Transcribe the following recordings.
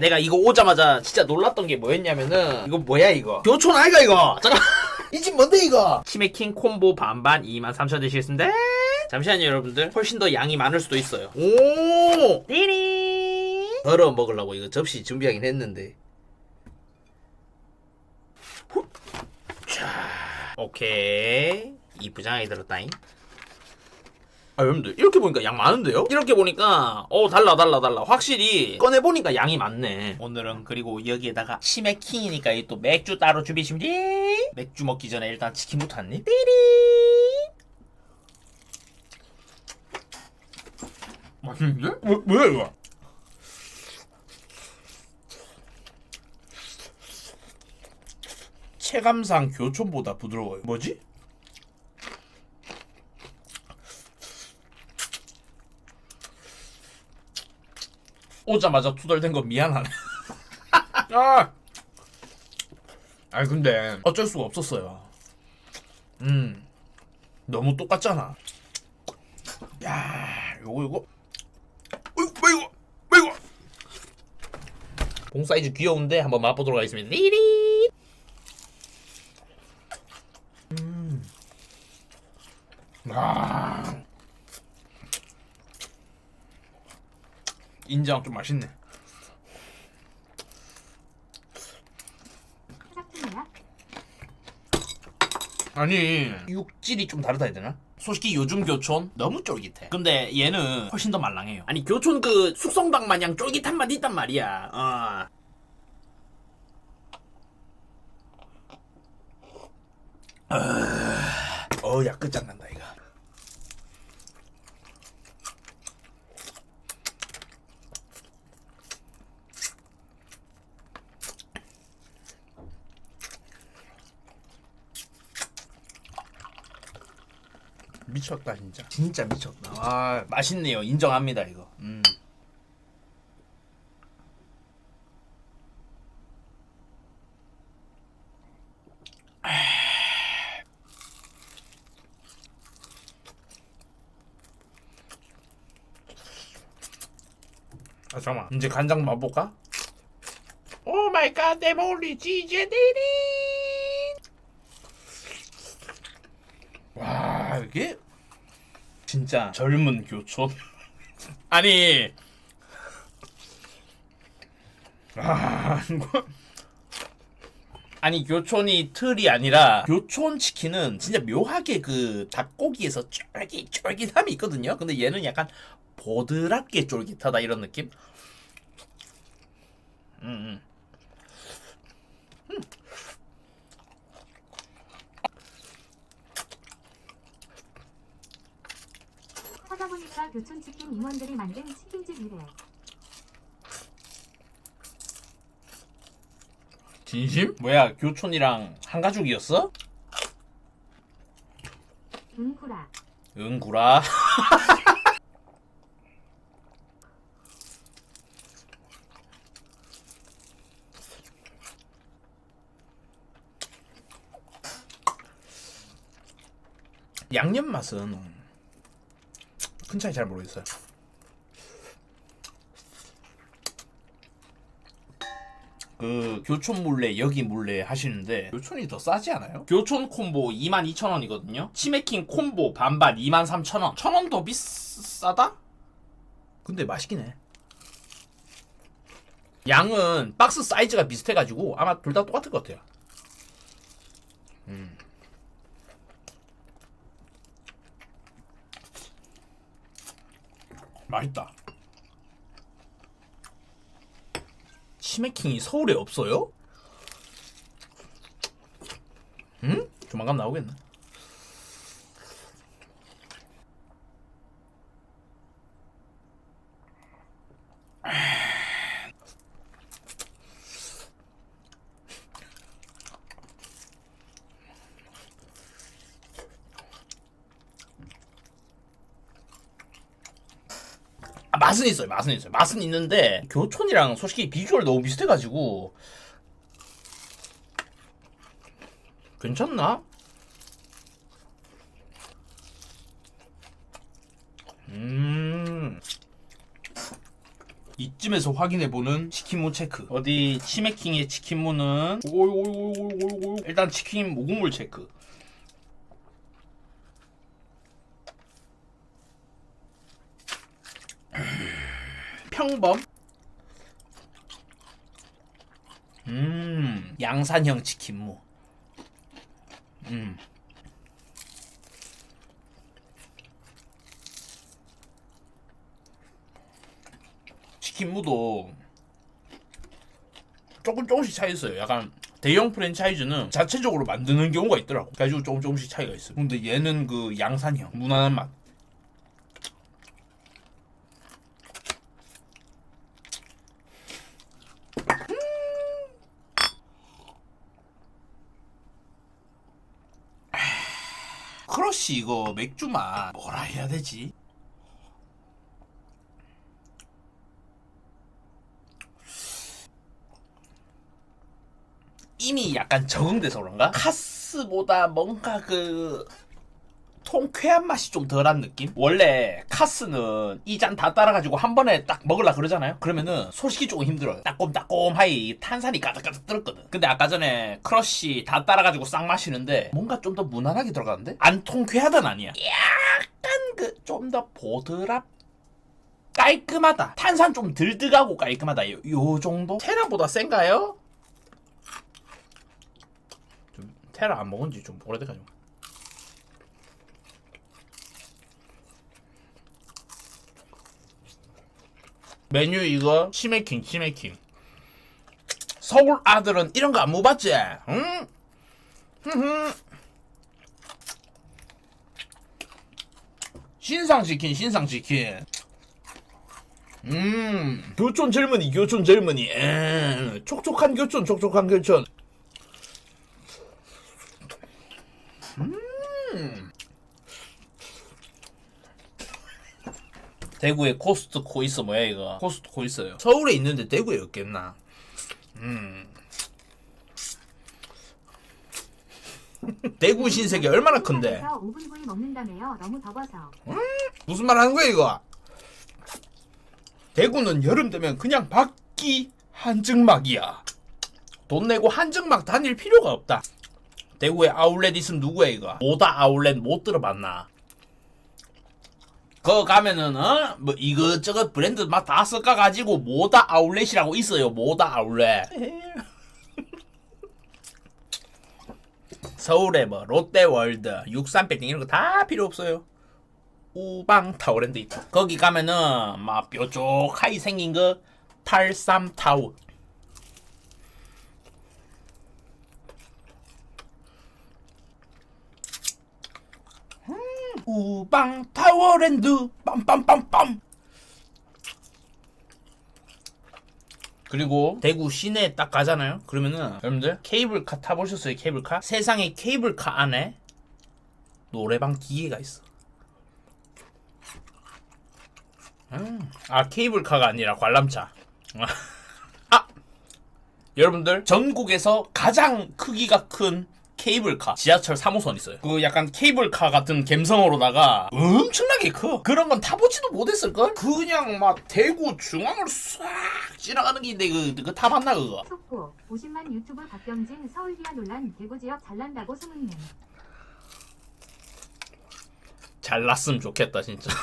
내가 이거 오자마자 진짜 놀랐던 게 뭐였냐면은 이거 뭐야 이거? 교촌 아이가 이거! 잠깐! 이 집 뭔데 이거? 치맥킹 콤보 반반 23,000원 되시겠습니다. 잠시만요 여러분들. 훨씬 더 양이 많을 수도 있어요. 오! 띠리 덜어 먹으려고 이거 접시 준비하긴 했는데. 후. 자 오케이. 이 부장이 들었다잉 아 여러분들 이렇게 보니까 양 많은데요? 이렇게 보니까 어 달라 달라 달라 확실히 꺼내보니까 양이 많네 오늘은 그리고 여기에다가 치맥 킹이니까 이 또 맥주 따로 준비하시면 돼 맥주 먹기 전에 일단 치킨부터 한입 띠리 맛있는데? 뭐, 뭐야 이거? 체감상 교촌보다 부드러워요 뭐지? 오자마자 투덜댄 거 미안하네. 아, 아니 근데 어쩔 수가 없었어요. 음, 너무 똑같잖아. 야, 요거 요거. 어이구, 이거, 이거. 봉 사이즈 귀여운데 한번 맛보도록 하겠습니다. 리리. 음. 아. 인정 좀 맛있네. 아니 육질이 좀 다르다 해야 되나? 솔직히 요즘 교촌 너무 쫄깃해. 근데 얘는 훨씬 더 말랑해요. 아니 교촌 그 숙성닭 마냥 쫄깃한 맛 있단 말이야. 어. 어, 야 끝장난다 이거. 미쳤다 진짜. 진짜 미쳤다. 아 맛있네요. 인정합니다 이거. 음. 아 잠깐만 이제 간장 맛볼까? 오 마이 갓 데몰리 치즈 데리 와 이게 진짜 젊은 교촌? 아니. 아 아니 교촌이 틀이 아니라 교촌 치킨은 진짜 묘하게 그 닭고기에서 쫄깃 쫄깃함이 있거든요. 근데 얘는 약간 보드랍게 쫄깃하다 이런 느낌? 음, 음. 하다 보니까 교촌 치킨 임원들이 만든 치킨집이래. 진심? 뭐야 교촌이랑 한 가족이었어? 응구라. 응구라 양념 맛은 큰 차이 잘 모르겠어요. 그 교촌 물레 여기 물레 하시는데 교촌이 더 싸지 않아요? 교촌 콤보 22,000원이거든요. 치맥킹 콤보 반반 23,000원. 1,000원 더 비싸다? 근데 맛있긴 해. 양은 박스 사이즈가 비슷해가지고 아마 둘 다 똑같을 것 같아요. 음. 맛있다. 치맥킹이 서울에 없어요? 응? 조만간 나오겠네. 맛은 있어요. 맛은 있어요. 맛은 있는데 교촌이랑 솔직히 비주얼 너무 비슷해가지고 괜찮나? 음 이쯤에서 확인해보는 치킨무 체크 어디 치맥킹의 치킨무는 오오오오오오 일단 치킨 무국물 체크 평범 음 양산형 치킨무 음 치킨무도 조금 조금씩 차이 있어요. 약간 대형 프랜차이즈는 자체적으로 만드는 경우가 있더라고. 그래가지고 조금 조금씩 차이가 있어. 근데 얘는 그 양산형 무난한 맛. 크러쉬 이거 맥주 맛 뭐라 해야 되지? 이미 약간 적응돼서 그런가? 카스보다 뭔가 그 통쾌한 맛이 좀 덜한 느낌? 원래 카스는 이 잔 다 따라가지고 한 번에 딱 먹으려 그러잖아요? 그러면은 솔직히 조금 힘들어요. 따꼼따꼼하이 탄산이 가득가득 들었거든. 근데 아까 전에 크러쉬 다 따라가지고 싹 마시는데 뭔가 좀 더 무난하게 들어가는데? 안 통쾌하단 아니야. 약간 그 좀 더 보드랍 깔끔하다. 탄산 좀 덜득하고 깔끔하다. 요, 요 정도? 테라보다 센가요? 좀 테라 안 먹은 지 좀 오래돼가지고. 메뉴 이거 치맥킹 치맥킹. 서울 아들은 이런 거 안 먹어봤지? 응? 신상치킨 신상치킨. 음, 교촌 젊은이, 교촌 젊은이. 에, 촉촉한 교촌, 촉촉한 교촌. 음. 대구에 코스트코 있어 뭐야 이거? 코스트코 있어요. 서울에 있는데 대구에 없겠나? 음. 대구 신세계 얼마나 큰데? 5분 후에 먹는다며요. 너무 더워서. 무슨 말 하는 거야 이거? 대구는 여름 되면 그냥 밖이 한증막이야. 돈 내고 한증막 다닐 필요가 없다. 대구에 아울렛 있으면 누구야 이거? 모다 아울렛 못 들어봤나? 거 가면은 어? 뭐 이것저것 브랜드 막 다 섞어 가지고 모다 아울렛이라고 있어요. 모다 아울렛. 서울에 뭐 롯데월드, 63빌딩 이런 거 다 필요 없어요. 우방 타워랜드 있다. 거기 가면은 막 뾰족하게 생긴 거 탈삼 타워. 우방 타워랜드 빰빰빰빰. 그리고 대구 시내에 딱 가잖아요. 그러면은 여러분들 케이블카 타보셨어요? 케이블카? 세상에 케이블카 안에 노래방 기계가 있어. 음. 아 케이블카가 아니라 관람차. 아 여러분들 전국에서 가장 크기가 큰 케이블카 지하철 3호선 있어요. 그 약간 케이블카 같은 감성으로다가 엄청나게 커. 그런 건 타보지도 못했을 걸. 그냥 막 대구 중앙을 싹 지나가는 게 있는데 그 그거 타봤나 그거? 속보 50만 유튜브 박경진 서울기아 논란 대구 지역 잘난다고 소문내. 잘 났으면 좋겠다 진짜.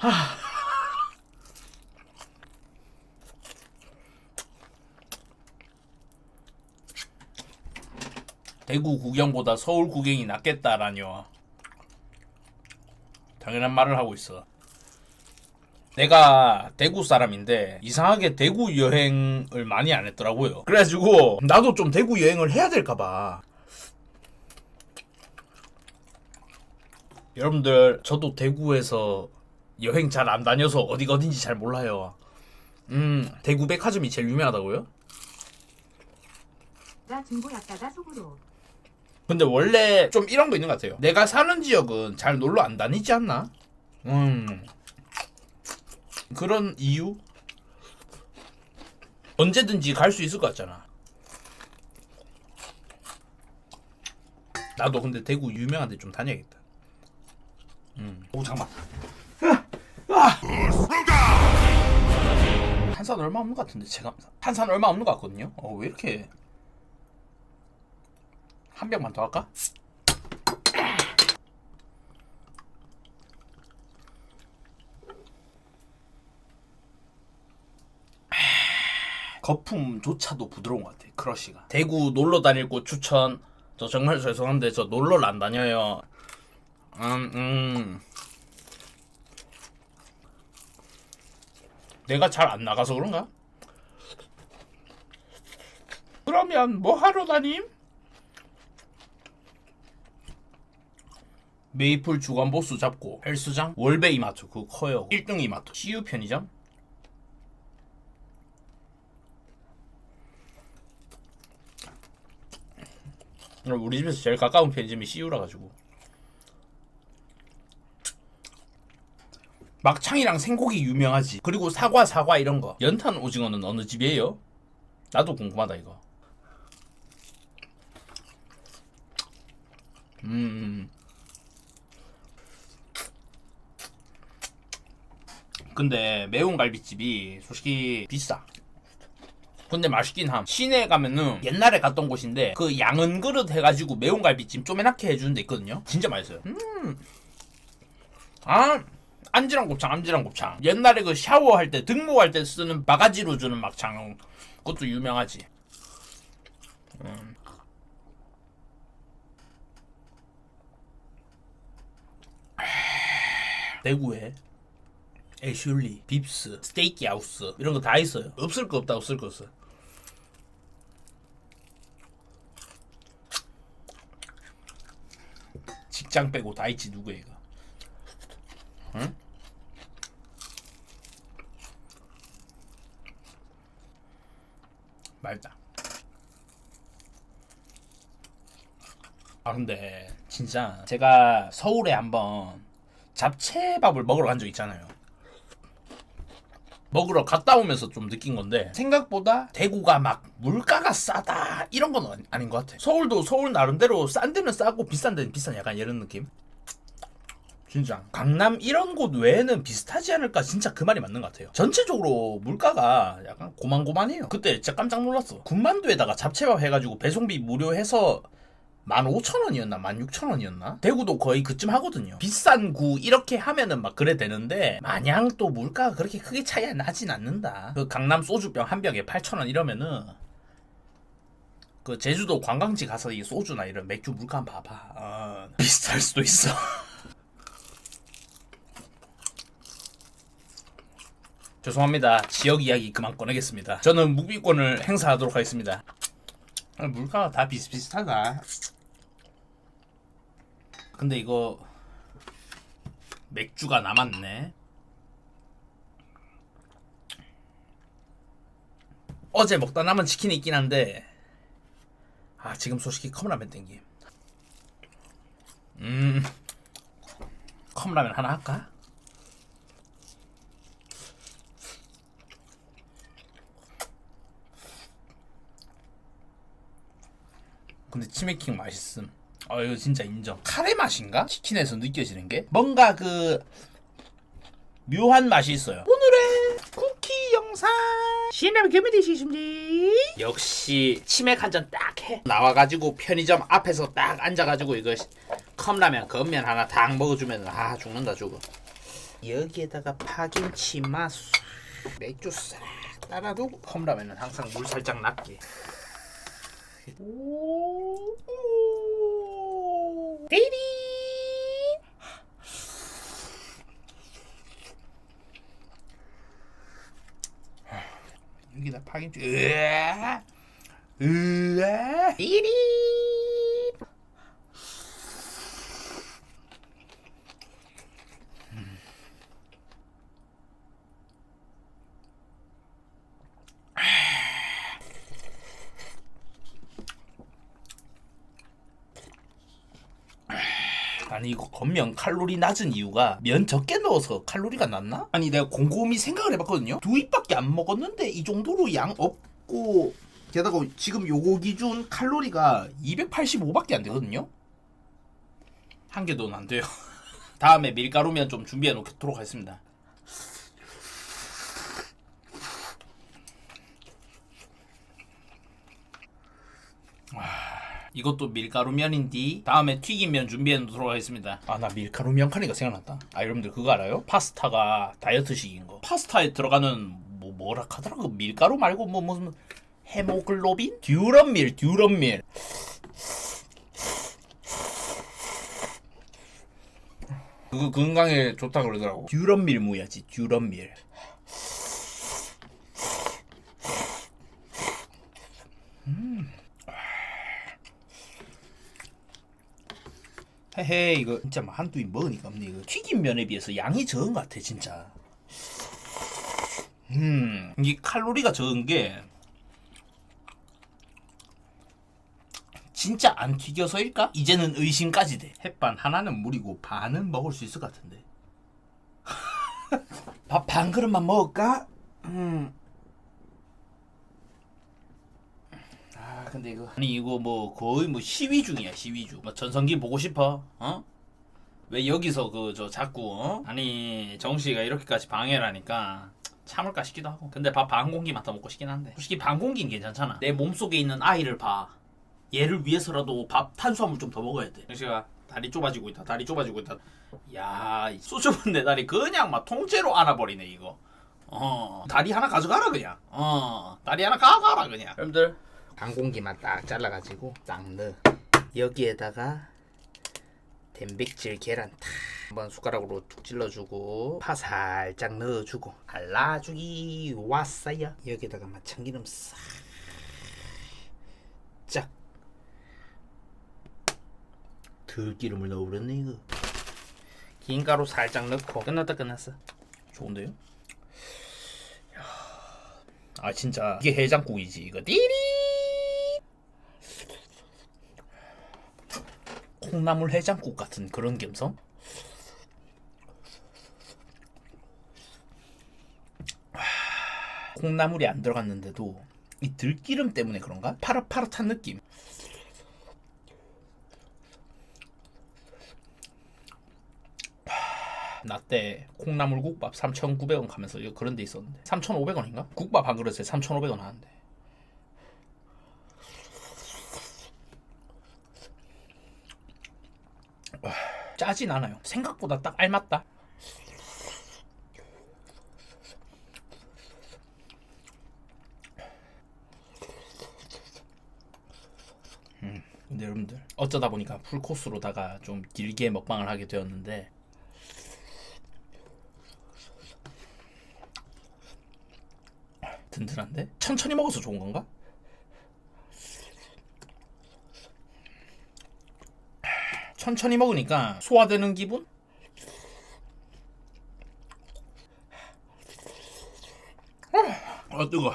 대구 구경보다 서울 구경이 낫겠다라뇨. 당연한 말을 하고 있어. 내가 대구 사람인데 이상하게 대구 여행을 많이 안 했더라고요. 그래가지고 나도 좀 대구 여행을 해야 될까봐. 여러분들 저도 대구에서 여행 잘 안 다녀서 어디가 어딘지 잘 몰라요. 음 대구 백화점이 제일 유명하다고요? 나 중고였다가 속으로. 근데 원래 좀 이런 거 있는 것 같아요. 내가 사는 지역은 잘 놀러 안 다니지 않나? 음 그런 이유? 언제든지 갈 수 있을 것 같잖아. 나도 근데 대구 유명한 데 좀 다녀야겠다. 음. 오 잠깐. 아! 탄산 얼마 없는 것 같은데 제가 탄산 얼마 없는 것 같거든요. 어 왜 이렇게 한 병만 더 할까? 거품조차도 부드러운 것 같아 크러쉬가 대구 놀러 다닐 곳 추천 저 정말 죄송한데 저 놀러를 안 다녀요 음, 음. 내가 잘 안 나가서 그런가? 그러면 뭐 하러 다님? 메이플 주간 보스 잡고 헬스장 월베 이마트 그거 커요 1등 이마트 CU 편의점 우리 집에서 제일 가까운 편의점이 CU라 가지고 막창이랑 생고기 유명하지. 그리고 사과 사과 이런 거. 연탄 오징어는 어느 집이에요? 나도 궁금하다 이거. 음. 근데 매운 갈비집이 솔직히 비싸. 근데 맛있긴 함. 시내 가면은 옛날에 갔던 곳인데 그 양은 그릇 해가지고 매운 갈비찜 쪼매나게 해주는 데 있거든요. 진짜 맛있어요. 음. 아. 안지랑 곱창, 안지랑 곱창. 옛날에 그 샤워할 때, 등목할 때 쓰는 바가지로 주는 막창. 그것도 유명하지. 음. 대구에 애슐리, 빕스, 스테이키 하우스 이런 거 다 있어요. 없을 거 없다, 없을 거 없어. 직장 빼고 다 있지 누구야 이거. 응? 말다. 아 근데 진짜 제가 서울에 한번 잡채밥을 먹으러 간 적 있잖아요. 먹으러 갔다 오면서 좀 느낀 건데 생각보다 대구가 막 물가가 싸다 이런 건 아닌 것 같아. 서울도 서울 나름대로 싼 데는 싸고 비싼 데는 비싼 약간 이런 느낌. 진짜 강남 이런 곳 외에는 비슷하지 않을까 진짜 그 말이 맞는 것 같아요 전체적으로 물가가 약간 고만고만해요 그때 진짜 깜짝 놀랐어 군만두에다가 잡채밥 해가지고 배송비 무료해서 15,000원이었나 16,000원이었나 대구도 거의 그쯤 하거든요 비싼 구 이렇게 하면은 막 그래 되는데 마냥 또 물가가 그렇게 크게 차이가 나진 않는다 그 강남 소주병 한 병에 8,000원 이러면은 그 제주도 관광지 가서 이 소주나 이런 맥주 물가 한번 봐봐 어, 비쌀 수도 있어 죄송합니다. 지역 이야기 그만 꺼내겠습니다. 저는 무비권을 행사하도록 하겠습니다. 아, 물가가 다 비슷비슷하다. 근데 이거 맥주가 남았네. 어제 먹다 남은 치킨이 있긴 한데 아 지금 솔직히 컵라면 땡김. 음 컵라면 하나 할까? 근데 치맥킹 맛있음. 아 이거 진짜 인정. 카레 맛인가? 치킨에서 느껴지는 게 뭔가 그 묘한 맛이 있어요. 오늘의 쿠키 영상. 신라면 개미 드시십니? 역시 치맥 한 잔 딱 해. 나와가지고 편의점 앞에서 딱 앉아가지고 이거 컵라면 겉면 하나 딱 먹어주면 아 죽는다 죽어. 여기에다가 파김치 맛 맥주 싹 따라두고 컵라면은 항상 물 살짝 낮게. 오. 데리. 여기다 파김치. 으아. 으아. 데리. 겉면 칼로리 낮은 이유가 면 적게 넣어서 칼로리가 낮나? 아니 내가 곰곰이 생각을 해봤거든요. 두 입밖에 안 먹었는데 이 정도로 양 없고 게다가 지금 요거 기준 칼로리가 285밖에 안 되거든요. 한 개도 안 돼요. 다음에 밀가루면 좀 준비해 놓도록 하겠습니다 이것도 밀가루 면인디 다음에 튀김면 준비해 놓도록 하겠습니다. 아 나 밀가루 면 카니까 생각났다. 아 여러분들 그거 알아요? 파스타가 다이어트식인 거. 파스타에 들어가는 뭐 뭐라 하더라? 그 밀가루 말고 뭐 무슨 헤모글로빈? 듀럼밀 듀럼밀. 그거 건강에 좋다 그러더라고. 듀럼밀 무야지? 듀럼밀 헤헤 이거 진짜 뭐 한두 입 먹으니까 없네 이거 튀김면에 비해서 양이 적은 것 같아 진짜 음 이게 칼로리가 적은 게 진짜 안 튀겨서일까? 이제는 의심까지 돼 햇반 하나는 물이고 반은 먹을 수 있을 것 같은데 밥 반 그릇만 먹을까? 음. 근데 이거. 아니 이거 뭐 거의 뭐 시위 중이야 시위 중 뭐 전성기 보고 싶어? 어? 왜 여기서 그 저 자꾸 어? 아니 정 씨가 이렇게까지 방해를 하니까 참을까 싶기도 하고. 근데 밥 반 공기만 더 먹고 싶긴 한데. 솔직히 반 공기는 괜찮잖아. 내 몸속에 있는 아이를 봐. 얘를 위해서라도 밥 탄수화물 좀 더 먹어야 돼. 정 씨가 다리 좁아지고 있다 다리 좁아지고 있다. 야 소주분 내 다리 그냥 막 통째로 안아버리네 이거. 어. 다리 하나 가져가라 그냥. 어. 다리 하나 가가라 그냥. 여러분들 반공기만 딱 잘라가지고 딱 넣어. 여기에다가 단백질 계란 탁 한번 숟가락으로 툭 찔러주고 파 살짝 넣어주고 갈라주기. 왔어요. 여기다가 막 참기름 싹짝 들기름을 넣어버렸네 이거. 긴 가루 살짝 넣고 끝났다 끝났어. 좋은데요? 아 진짜 이게 해장국이지 이거. 띠리 콩나물 해장국 같은 그런 감성? 와, 콩나물이 안 들어갔는데도 이 들기름 때문에 그런가? 파릇파릇한 느낌 나 때 콩나물 국밥 3,900원 가면서 그런 데 있었는데 3,500원인가? 국밥 한 그릇에 3,500원 하는데 와, 짜진 않아요 생각보다 딱 알맞다 음, 근데 여러분들 어쩌다 보니까 풀코스로다가 좀 길게 먹방을 하게 되었는데 든든한데? 천천히 먹어서 좋은 건가? 천천히 먹으니까 소화되는 기분? 아 뜨거.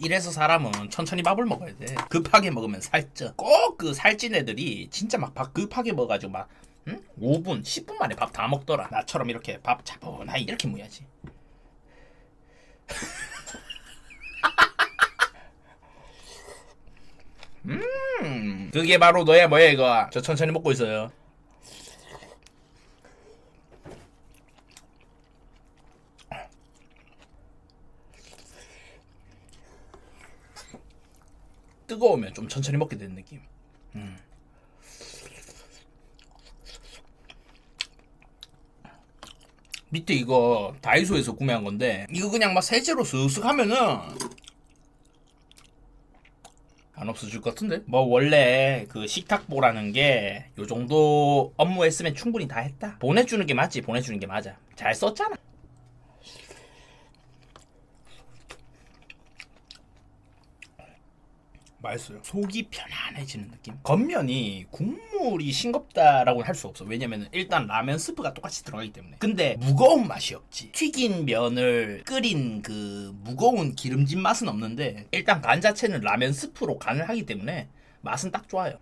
이래서 사람은 천천히 밥을 먹어야 돼. 급하게 먹으면 살쪄. 꼭 그 살찐 애들이 진짜 막 밥 급하게 먹어가지고 막 응? 5분, 10분 만에 밥 다 먹더라. 나처럼 이렇게 밥 차분하게 이렇게 먹어야지. 음, 그게 바로 너야 뭐야 이거. 저 천천히 먹고 있어요. 뜨거우면 좀 천천히 먹게 되는 느낌. 밑에 이거 다이소에서 구매한 건데 이거 그냥 막 세제로 슥슥 하면은 안 없어질 것 같은데? 뭐 원래 그 식탁보라는 게 요 정도 업무 했으면 충분히 다 했다. 보내주는 게 맞지. 보내주는 게 맞아. 잘 썼잖아. 맛있어요. 속이 편안해지는 느낌. 겉면이 국물이 싱겁다라고는 할 수 없어. 왜냐면 일단 라면 스프가 똑같이 들어가기 때문에. 근데 무거운 맛이 없지. 튀긴 면을 끓인 그 무거운 기름진 맛은 없는데 일단 간 자체는 라면 스프로 간을 하기 때문에 맛은 딱 좋아요.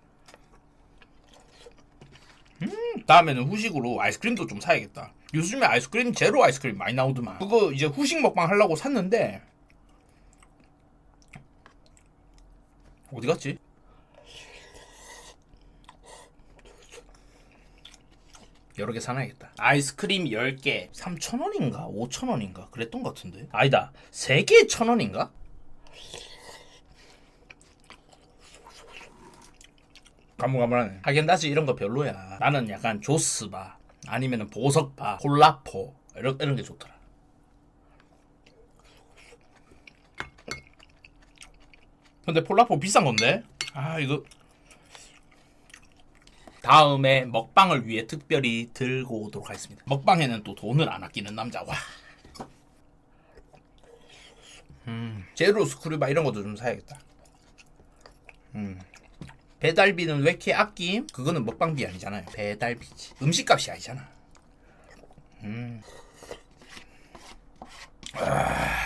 음, 다음에는 후식으로 아이스크림도 좀 사야겠다. 요즘에 아이스크림 제로 아이스크림 많이 나오더만. 그거 이제 후식 먹방 하려고 샀는데 어디 갔지? 여러 개 사놔야겠다. 아이스크림 10개 3,000원인가? 5,000원인가? 그랬던 것 같은데. 아니다. 3개에 1,000원인가? 가물가물하네. 하겐다즈 이런 거 별로야. 나는 약간 조스바 아니면 보석바, 콜라포 이런, 이런 게 좋더라. 근데 폴라포 비싼 건데? 아 이거 다음에 먹방을 위해 특별히 들고 오도록 하겠습니다. 먹방에는 또 돈을 안 아끼는 남자. 와. 음, 제로 스크류바 이런 것도 좀 사야겠다. 음. 배달비는 왜 이렇게 아낌? 그거는 먹방비 아니잖아요. 배달비지. 음식값이 아니잖아. 음. 아.